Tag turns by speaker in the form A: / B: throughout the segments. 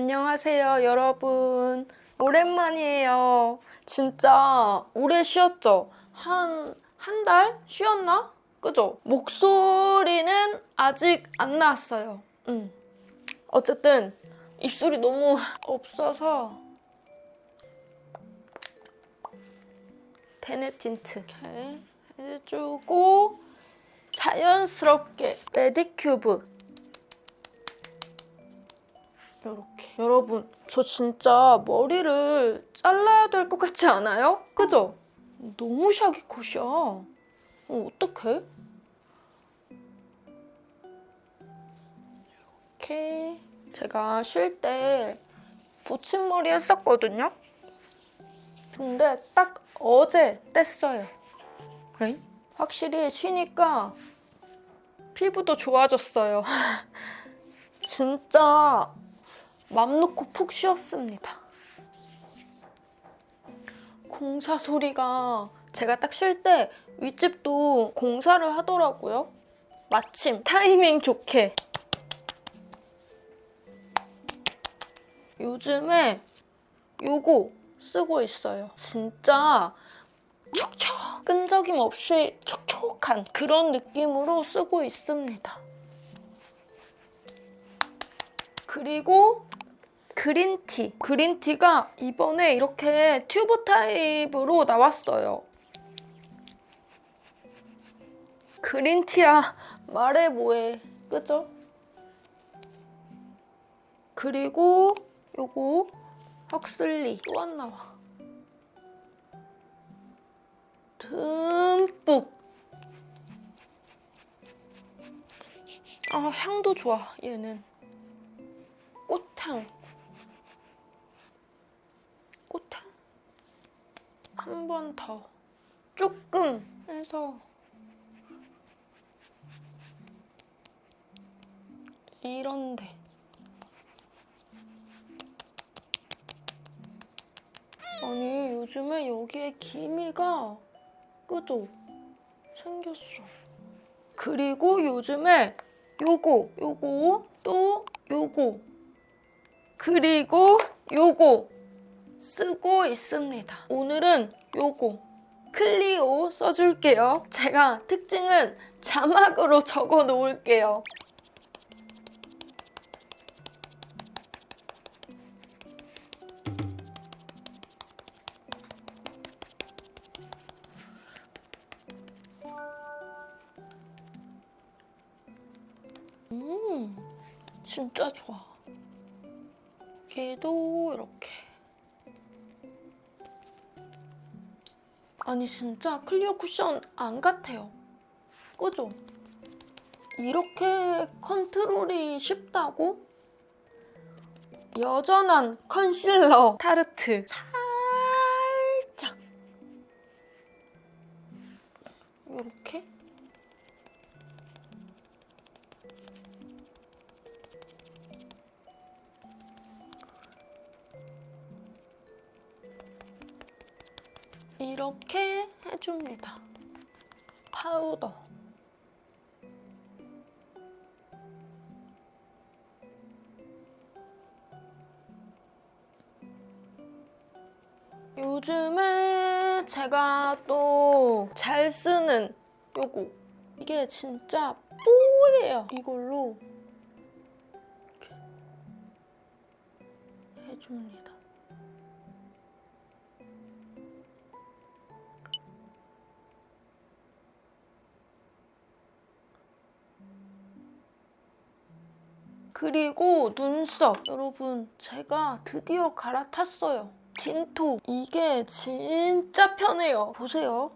A: 안녕하세요, 여러분. 오랜만이에요. 진짜 오래 쉬었죠? 한, 한 달? 쉬었나? 그죠? 목소리는 아직 안 나왔어요. 음. 어쨌든, 입술이 너무 없어서. 베네틴트 이렇게 해주고, 자연스럽게 메디큐브 이렇게 여러분 저 진짜 머리를 잘라야 될 것 같지 않아요? 그죠? 너무 샤기컷이야 어, 어떡해? 이렇게 제가 쉴 때 붙임머리 했었거든요 근데 딱 어제 뗐어요 에이? 확실히 쉬니까 피부도 좋아졌어요 진짜 맘 놓고 푹 쉬었습니다. 공사 소리가 제가 딱 쉴 때 윗집도 공사를 하더라고요. 마침 타이밍 좋게. 요즘에 요거 쓰고 있어요. 진짜 촉촉 끈적임 없이 촉촉한 그런 느낌으로 쓰고 있습니다. 그리고 그린티. 그린티가 이번에 이렇게 튜브 타입으로 나왔어요. 그린티야 말해 뭐해. 그죠? 그리고 요거 헉슬리 또 안 나와. 듬뿍. 아 향도 좋아 얘는. 꽃향. 한 번 더. 조금 해서. 이런데. 아니, 요즘에 여기에 기미가, 그죠? 생겼어. 그리고 요즘에 요거, 요거, 또 요거. 그리고 요거 쓰고 있습니다. 오늘은 요거 클리오 써줄게요. 제가 특징은 자막으로 적어 놓을게요. 음, 진짜 좋아. 여기도 이렇게. 아니 진짜 클리어 쿠션 안 같아요. 그죠? 이렇게 컨트롤이 쉽다고? 여전한 컨실러 타르트 해줍니다. 파우더. 요즘에 제가 또 잘 쓰는 요거. 이게 진짜 뽀예요. 이걸로 이렇게 해줍니다. 그리고 눈썹. 여러분 제가 드디어 갈아탔어요. 틴토. 이게 진짜 편해요. 보세요.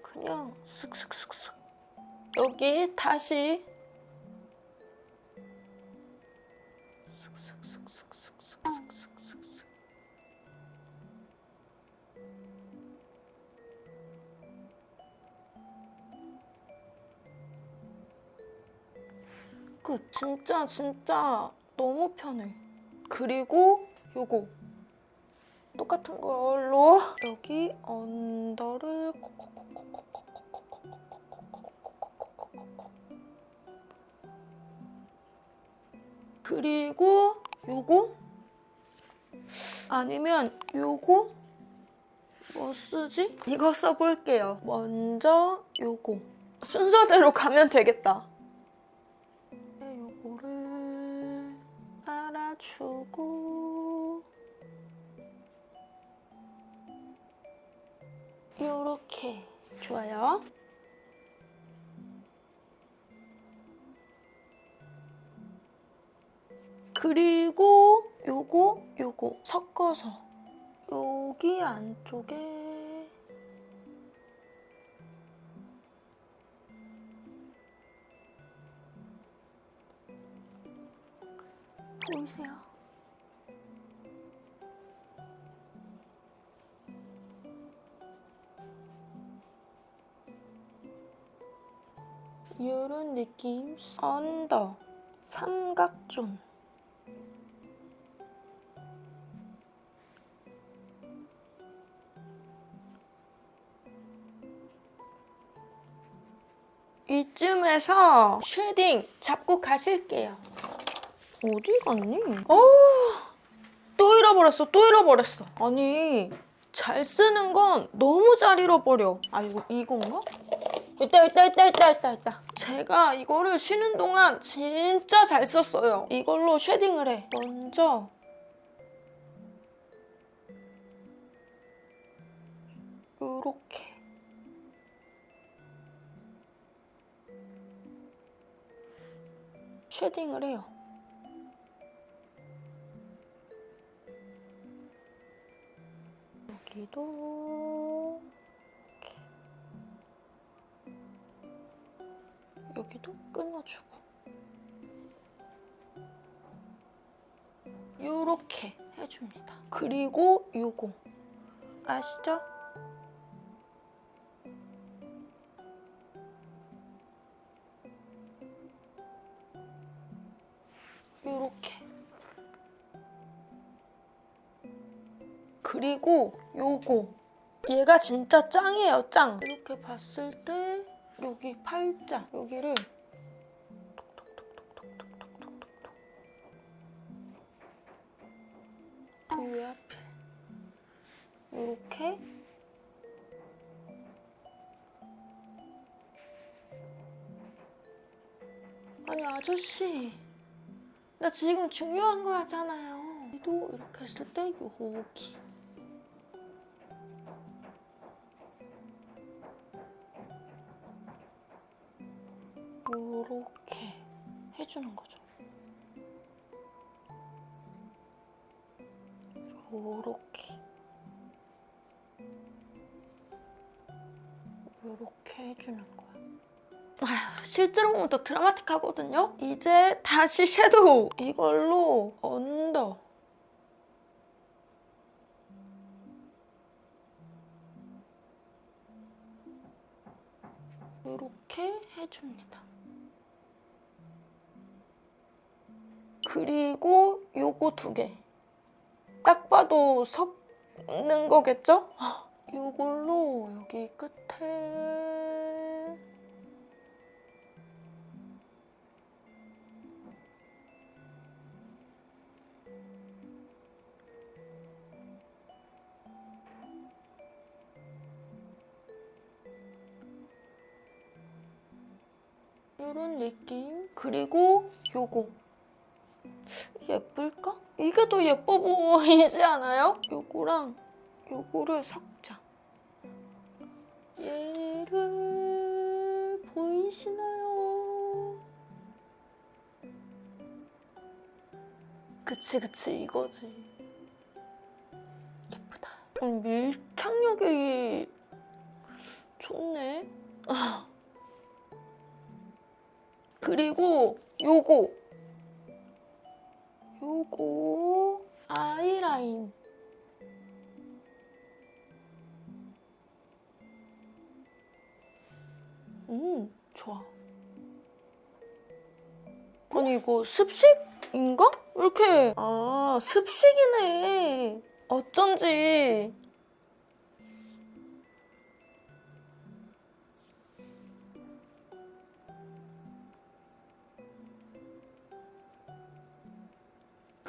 A: 그냥 슥슥슥슥. 여기 다시 끝. 진짜 진짜 너무 편해. 그리고 요거 똑같은 걸로 여기 언더를 그리고 요거 아니면 요거 뭐 쓰지? 이거 써볼게요. 먼저 요거 순서대로 가면 되겠다. 깔아주고 요렇게 좋아요. 그리고 요거 요거 섞어서 여기 안쪽에 보이세요? 이런 느낌 언더 삼각존 이쯤에서 쉐딩 잡고 가실게요. 어디 갔니? 어우, 또 잃어버렸어, 또 잃어버렸어. 아니, 잘 쓰는 건 너무 잘 잃어버려. 아, 이거 이건가? 있다, 있다, 있다, 있다, 있다, 있다. 제가 이거를 쉬는 동안 진짜 잘 썼어요. 이걸로 쉐딩을 해. 먼저 요렇게. 쉐딩을 해요. 여기도 이렇게. 여기도 끊어주고 요렇게 해줍니다. 그리고 요거 아시죠? 그리고 요거. 얘가 진짜 짱이에요 짱. 이렇게 봤을 때 여기 팔자 여기를 이 앞에 요렇게 아니 아저씨. 나 지금 중요한 거 하잖아요. 또 이렇게 했을 때 여기 해주는 거죠. 요렇게 요렇게 해주는 거야. 아휴, 실제로 보면 더 드라마틱하거든요? 이제 다시 섀도우 이걸로 언더 이렇게 해줍니다. 그리고 요거 두 개. 딱 봐도 섞는 거겠죠? 요걸로 여기 끝에 이런 느낌. 그리고 요거. 예쁠까? 이게 더 예뻐 보이지 않아요? 요거랑 요거를 섞자. 얘를 보이시나요? 그치 그치 이거지. 예쁘다. 음, 밀착력이 좋네. 그리고 요거 요거 아이라인. 음 좋아. 아니 이거 습식인가? 이렇게. 아 습식이네. 어쩐지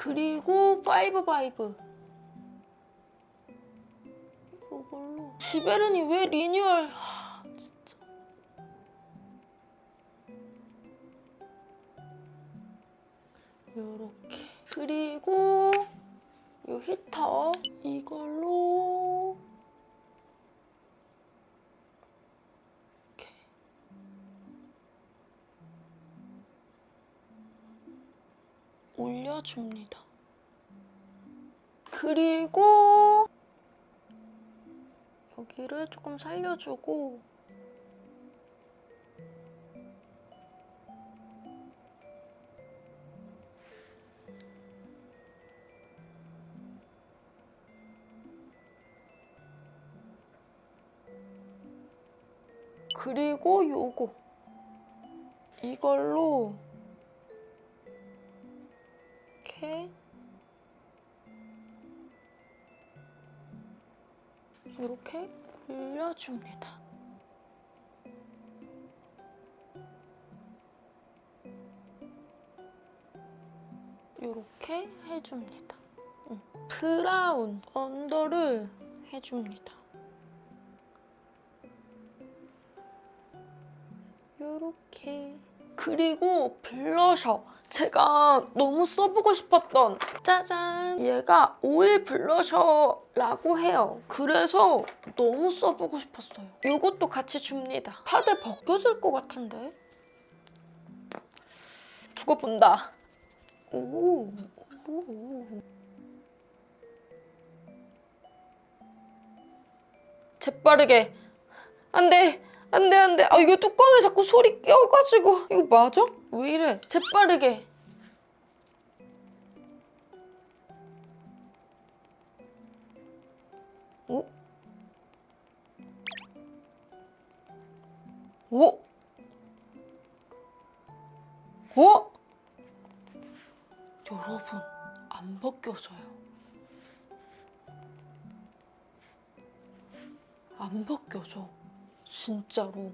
A: 그리고 파이브 바이브. 이걸로. 지베르니 왜 리뉴얼? 하, 진짜. 요렇게. 그리고 요 히터. 이걸로 올려줍니다. 그리고 여기를 조금 살려주고 그리고 요거 이걸로 이렇게 이렇게 올려줍니다. 이렇게 해줍니다. 응. 브라운 언더를 해줍니다. 요렇게 그리고 블러셔 제가 너무 써보고 싶었던 짜잔! 얘가 오일 블러셔라고 해요. 그래서 너무 써보고 싶었어요. 이것도 같이 줍니다. 파데 벗겨질 것 같은데? 두고 본다. 오, 오. 재빠르게. 안돼 안 돼 안 돼 아 이거 뚜껑에 자꾸 소리 껴가지고 이거 맞아? 왜 이래 재빠르게 오? 오? 오? 여러분 안 벗겨져요 안 벗겨져 진짜로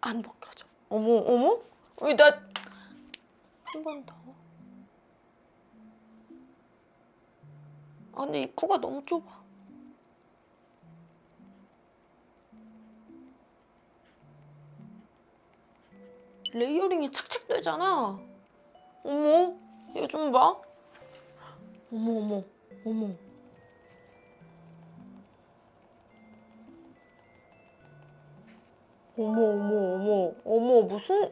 A: 안 벗겨져. 어머 어머? 왜나한 번 더. 아 근데 입구가 너무 좁아. 레이어링이 착착 되잖아. 어머, 이거 좀 봐. 어머 어머 어머. 어머 어머 어머 어머 무슨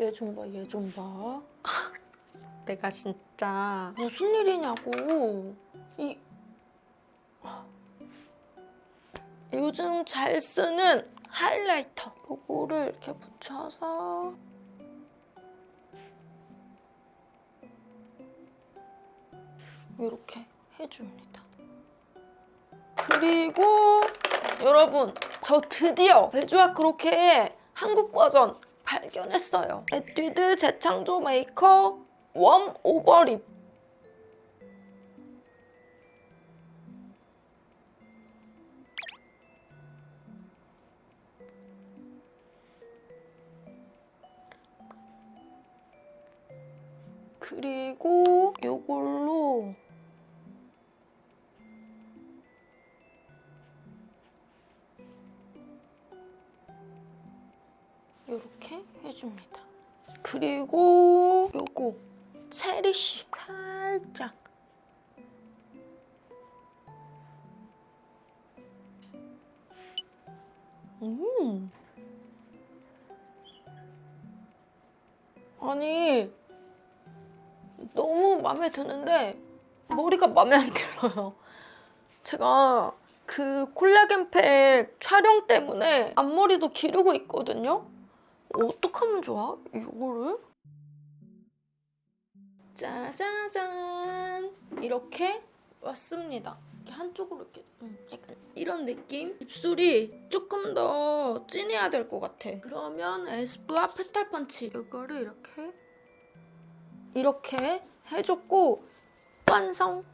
A: 얘 좀 봐, 얘 좀 봐. 내가 진짜 무슨 일이냐고. 이 요즘 잘 쓰는 하이라이터. 요거를 이렇게 붙여서 이렇게 해줍니다. 그리고 여러분 저 드디어 베주아 크로케의 한국 버전 발견했어요. 에뛰드 재창조 메이커 웜 오버립 그리고 요걸로 해줍니다. 그리고 요거 체리쉬 살짝 음 아니 너무 마음에 드는데 머리가 마음에 안 들어요. 제가 그 콜라겐 팩 촬영 때문에 앞머리도 기르고 있거든요. 어떡하면 좋아? 이거를? 짜자잔 이렇게 왔습니다. 이렇게 한쪽으로 이렇게 음, 약간 이런 느낌? 입술이 조금 더 진해야 될 것 같아. 그러면 에스쁘아 페탈 펀치 이거를 이렇게 이렇게 해줬고 완성!